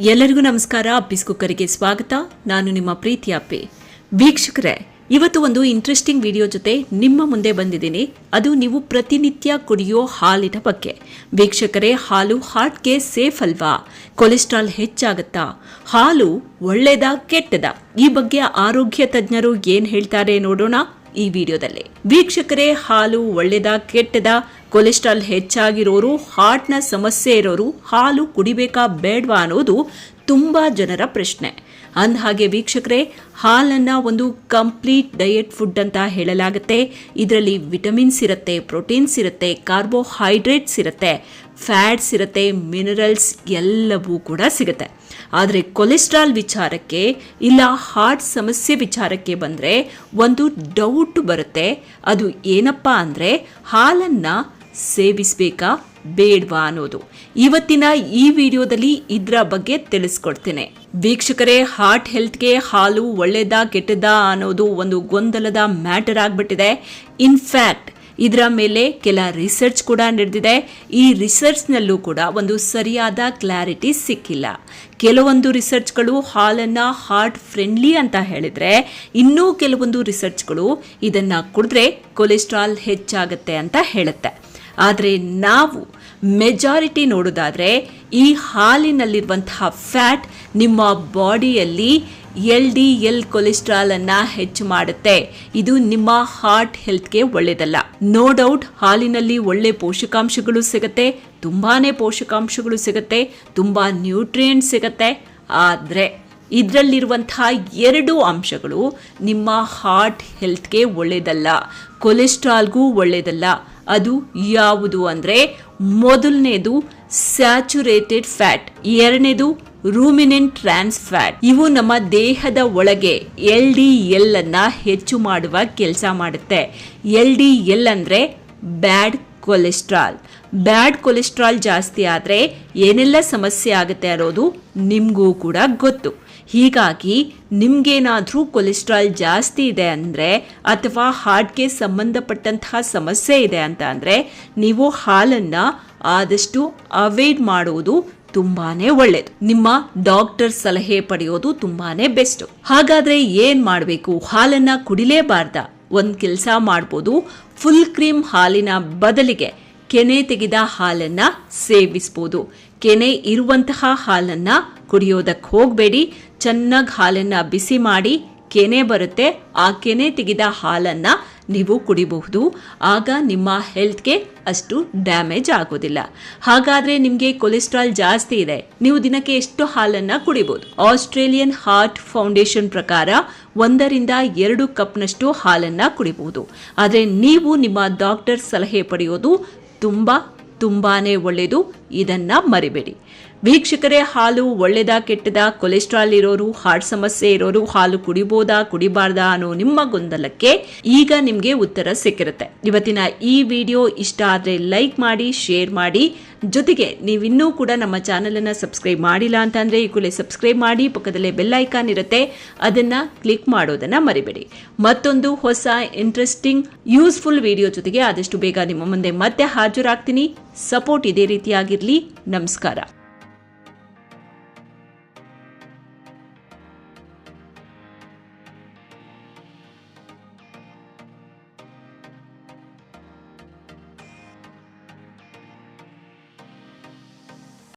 ಎಲ್ಲರಿಗೂ ನಮಸ್ಕಾರ. ಅಪ್ಪಿಸ್ ಕುಕ್ಕರಿಗೆ ಸ್ವಾಗತ. ನಾನು ನಿಮ್ಮ ಪ್ರೀತಿ ಅಪ್ಪಿ. ವೀಕ್ಷಕರೇ, ಇವತ್ತು ಒಂದು ಇಂಟ್ರೆಸ್ಟಿಂಗ್ ವಿಡಿಯೋ ಜೊತೆ ನಿಮ್ಮ ಮುಂದೆ ಬಂದಿದ್ದೀನಿ. ಅದು ನೀವು ಪ್ರತಿನಿತ್ಯ ಕುಡಿಯೋ ಹಾಲಿನ ಬಗ್ಗೆ. ವೀಕ್ಷಕರೇ, ಹಾಲು ಹಾರ್ಟ್ಗೆ ಸೇಫ್ ಅಲ್ವಾ? ಕೊಲೆಸ್ಟ್ರಾಲ್ ಹೆಚ್ಚಾಗುತ್ತಾ? ಹಾಲು ಒಳ್ಳೆಯದಾ ಕೆಟ್ಟದಾ? ಈ ಬಗ್ಗೆ ಆರೋಗ್ಯ ತಜ್ಞರು ಏನು ಹೇಳ್ತಾರೆ ನೋಡೋಣ. ಈ ವಿಡಿಯೋದಲ್ಲಿ. ವೀಕ್ಷಕರೇ, ಹಾಲು ಒಳ್ಳೆದಾ, ಕೆಟ್ಟದ? ಕೊಲೆಸ್ಟ್ರಾಲ್ ಹೆಚ್ಚಾಗಿರೋರು, ಹಾರ್ಟ್ನ ಸಮಸ್ಯೆ ಇರೋರು, ಹಾಲು ಕುಡಿಬೇಕಾ ಬೇಡವಾ ಅನ್ನೋದು ತುಂಬಾ ಜನರ ಪ್ರಶ್ನೆ. ಅಂದಹಾಗೆ ವೀಕ್ಷಕರೇ, ಹಾಲನ್ನ ಒಂದು ಕಂಪ್ಲೀಟ್ ಡಯಟ್ ಫುಡ್ ಅಂತ ಹೇಳಲಾಗುತ್ತೆ. ಇದರಲ್ಲಿ ವಿಟಮಿನ್ಸ್ ಇರುತ್ತೆ, ಪ್ರೋಟೀನ್ಸ್ ಇರುತ್ತೆ, ಕಾರ್ಬೋಹೈಡ್ರೇಟ್ಸ್ ಇರುತ್ತೆ, ಫ್ಯಾಟ್ಸ್ ಇರುತ್ತೆ, ಮಿನರಲ್ಸ್ ಎಲ್ಲವೂ ಕೂಡ ಸಿಗುತ್ತೆ. ಆದರೆ ಕೊಲೆಸ್ಟ್ರಾಲ್ ವಿಚಾರಕ್ಕೆ ಇಲ್ಲ ಹಾರ್ಟ್ ಸಮಸ್ಯೆ ವಿಚಾರಕ್ಕೆ ಬಂದರೆ ಒಂದು ಡೌಟ್ ಬರುತ್ತೆ. ಅದು ಏನಪ್ಪ ಅಂದರೆ ಹಾಲನ್ನು ಸೇವಿಸಬೇಕಾ ಬೇಡ್ವಾ ಅನ್ನೋದು. ಇವತ್ತಿನ ಈ ವಿಡಿಯೋದಲ್ಲಿ ಇದರ ಬಗ್ಗೆ ತಿಳಿಸ್ಕೊಡ್ತೇನೆ. ವೀಕ್ಷಕರೇ, ಹಾರ್ಟ್ ಹೆಲ್ತ್ಗೆ ಹಾಲು ಒಳ್ಳೆದಾ ಕೆಟ್ಟದಾ ಅನ್ನೋದು ಒಂದು ಗೊಂದಲದ ಮ್ಯಾಟರ್ ಆಗಿಬಿಟ್ಟಿದೆ. ಇನ್ಫ್ಯಾಕ್ಟ್ ಇದರ ಮೇಲೆ ಕೆಲ ರಿಸರ್ಚ್ ಕೂಡ ನಡೆದಿದೆ. ಈ ರಿಸರ್ಚ್ನಲ್ಲೂ ಕೂಡ ಒಂದು ಸರಿಯಾದ ಕ್ಲಾರಿಟಿ ಸಿಕ್ಕಿಲ್ಲ. ಕೆಲವೊಂದು ರಿಸರ್ಚ್ಗಳು ಹಾಲನ್ನು ಹಾರ್ಟ್ ಫ್ರೆಂಡ್ಲಿ ಅಂತ ಹೇಳಿದರೆ, ಇನ್ನೂ ಕೆಲವೊಂದು ರಿಸರ್ಚ್ಗಳು ಇದನ್ನು ಕುಡಿದ್ರೆ ಕೊಲೆಸ್ಟ್ರಾಲ್ ಹೆಚ್ಚಾಗುತ್ತೆ ಅಂತ ಹೇಳುತ್ತೆ. ಆದರೆ ನಾವು ಮೆಜಾರಿಟಿ ನೋಡೋದಾದರೆ, ಈ ಹಾಲಿನಲ್ಲಿರುವಂತಹ ಫ್ಯಾಟ್ ನಿಮ್ಮ ಬಾಡಿಯಲ್ಲಿ ಎಲ್ ಡಿ ಎಲ್ ಕೊಲೆಸ್ಟ್ರಾಲನ್ನು ಹೆಚ್ಚು ಮಾಡುತ್ತೆ. ಇದು ನಿಮ್ಮ ಹಾರ್ಟ್ ಹೆಲ್ತ್ಗೆ ಒಳ್ಳೆಯದಲ್ಲ ನೋ ಡೌಟ್, ಹಾಲಿನಲ್ಲಿ ಒಳ್ಳೆ ಪೋಷಕಾಂಶಗಳು ಸಿಗುತ್ತೆ, ತುಂಬಾನೇ ಪೋಷಕಾಂಶಗಳು ಸಿಗುತ್ತೆ, ತುಂಬಾ ನ್ಯೂಟ್ರಿಯೆಂಟ್ ಸಿಗುತ್ತೆ. ಆದರೆ ಇದರಲ್ಲಿರುವಂತಹ ಎರಡು ಅಂಶಗಳು ನಿಮ್ಮ ಹಾರ್ಟ್ ಹೆಲ್ತ್ಗೆ ಒಳ್ಳೆಯದಲ್ಲ ಕೊಲೆಸ್ಟ್ರಾಲ್ಗೂ ಒಳ್ಳೆಯದಲ್ಲ ಅದು ಯಾವುದು ಅಂದರೆ ಮೊದಲನೇದು ಸ್ಯಾಚುರೇಟೆಡ್ ಫ್ಯಾಟ್, ಎರಡನೇದು ರೂಮಿನೆಂಟ್ ಟ್ರಾನ್ಸ್ ಫ್ಯಾಟ್ ಇವು ನಮ್ಮ ದೇಹದ ಒಳಗೆ ಎಲ್ ಡಿ ಎಲ್ ಅನ್ನ ಹೆಚ್ಚು ಮಾಡುವ ಕೆಲಸ ಮಾಡುತ್ತೆ. ಎಲ್ ಡಿ ಎಲ್ ಅಂದ್ರೆ ಬ್ಯಾಡ್ ಕೊಲೆಸ್ಟ್ರಾಲ್. ಬ್ಯಾಡ್ ಕೊಲೆಸ್ಟ್ರಾಲ್ ಜಾಸ್ತಿ ಆದರೆ ಏನೆಲ್ಲ ಸಮಸ್ಯೆ ಆಗುತ್ತೆ ಅನ್ನೋದು ನಿಮಗೂ ಕೂಡ ಗೊತ್ತು. ಹೀಗಾಗಿ ನಿಮಗೇನಾದರೂ ಕೊಲೆಸ್ಟ್ರಾಲ್ ಜಾಸ್ತಿ ಇದೆ ಅಂದರೆ ಅಥವಾ ಹಾರ್ಟ್ಗೆ ಸಂಬಂಧಪಟ್ಟಂತಹ ಸಮಸ್ಯೆ ಇದೆ ಅಂತ ಅಂದರೆ ನೀವು ಹಾಲನ್ನು ಆದಷ್ಟು ಅವಾಯ್ಡ್ ಮಾಡುವುದು ತುಂಬಾನೇ ಒಳ್ಳೇದು. ನಿಮ್ಮ ಡಾಕ್ಟರ್ ಸಲಹೆ ಪಡೆಯೋದು ತುಂಬಾನೇ ಬೆಸ್ಟ್. ಹಾಗಾದ್ರೆ ಏನ್ ಮಾಡಬೇಕು? ಹಾಲನ್ನ ಕುಡಿಲೇಬಾರ್ದ? ಒಂದ್ ಕೆಲಸ ಮಾಡ್ಬೋದು. ಫುಲ್ ಕ್ರೀಮ್ ಹಾಲಿನ ಬದಲಿಗೆ ಕೆನೆ ತೆಗೆದ ಹಾಲನ್ನ ಸೇವಿಸ್ಬೋದು. ಕೆನೆ ಇರುವಂತಹ ಹಾಲನ್ನ ಕುಡಿಯೋದಕ್ಕೆ ಹೋಗಬೇಡಿ. ಚೆನ್ನಾಗಿ ಹಾಲನ್ನ ಬಿಸಿ ಮಾಡಿ ಕೆನೆ ಬರುತ್ತೆ. ಆ ಕೆನೆ ತೆಗೆದ ಹಾಲನ್ನ ನೀವು ಕುಡಿಬಹುದು, ಆಗ ನಿಮ್ಮ ಹೆಲ್ತ್ಗೆ ಅಷ್ಟು ಡ್ಯಾಮೇಜ್ ಆಗೋದಿಲ್ಲ. ಹಾಗಾದ್ರೆ ನಿಮಗೆ ಕೊಲೆಸ್ಟ್ರಾಲ್ ಜಾಸ್ತಿ ಇದೆ. ನೀವು ದಿನಕ್ಕೆ ಎಷ್ಟು ಹಾಲನ್ನ ಕುಡಿಬಹುದು? ಆಸ್ಟ್ರೇಲಿಯನ್ ಹಾರ್ಟ್ ಫೌಂಡೇಶನ್ ಪ್ರಕಾರ ಒಂದರಿಂದ ಎರಡು ಕಪ್ನಷ್ಟು ಹಾಲನ್ನ ಕುಡಿಬಹುದು. ಆದರೆ ನೀವು ನಿಮ್ಮ ಡಾಕ್ಟರ್ ಸಲಹೆ ಪಡೆಯೋದು ತುಂಬಾ, ತುಂಬಾನೇ ಒಳ್ಳೆಯದು ಇದನ್ನ ಮರಿಬೇಡಿ. ವೀಕ್ಷಕರೇ, ಹಾಲು ಒಳ್ಳೆದ ಕೆಟ್ಟದ, ಕೊಲೆಸ್ಟ್ರಾಲ್ ಇರೋರು, ಹಾರ್ಟ್ ಸಮಸ್ಯೆ ಇರೋರು, ಹಾಲು ಕುಡಿಬೋದಾ, ಕುಡಿಬಾರ್ದಾ ಅನ್ನೋ ನಿಮ್ಮ ಗೊಂದಲಕ್ಕೆ ಈಗ ನಿಮಗೆ ಉತ್ತರ ಸಿಕ್ಕಿರುತ್ತೆ. ಇವತ್ತಿನ ಈ ವಿಡಿಯೋ ಇಷ್ಟ ಆದರೆ ಲೈಕ್ ಮಾಡಿ, ಶೇರ್ ಮಾಡಿ. ಜೊತೆಗೆ ನೀವಿನ್ನೂ ಕೂಡ ನಮ್ಮ ಚಾನೆಲ್ ಅನ್ನ ಸಬ್ಸ್ಕ್ರೈಬ್ ಮಾಡಿಲ್ಲ ಅಂತಂದ್ರೆ ಈ ಕೂಡಲೇ ಸಬ್ಸ್ಕ್ರೈಬ್ ಮಾಡಿ, ಪಕ್ಕದಲ್ಲೇ ಬೆಲ್ ಐಕಾನ್ ಇರುತ್ತೆ. ಅದನ್ನ ಕ್ಲಿಕ್ ಮಾಡೋದನ್ನ ಮರಿಬೇಡಿ. ಮತ್ತೊಂದು ಹೊಸ ಇಂಟ್ರೆಸ್ಟಿಂಗ್ ಯೂಸ್ಫುಲ್ ವಿಡಿಯೋ ಜೊತೆಗೆ ಆದಷ್ಟು ಬೇಗ ನಿಮ್ಮ ಮುಂದೆ ಮತ್ತೆ ಹಾಜರಾಗ್ತೀನಿ. ಸಪೋರ್ಟ್ ಇದೇ ರೀತಿಯಾಗಿರ್ಲಿ. ನಮಸ್ಕಾರ.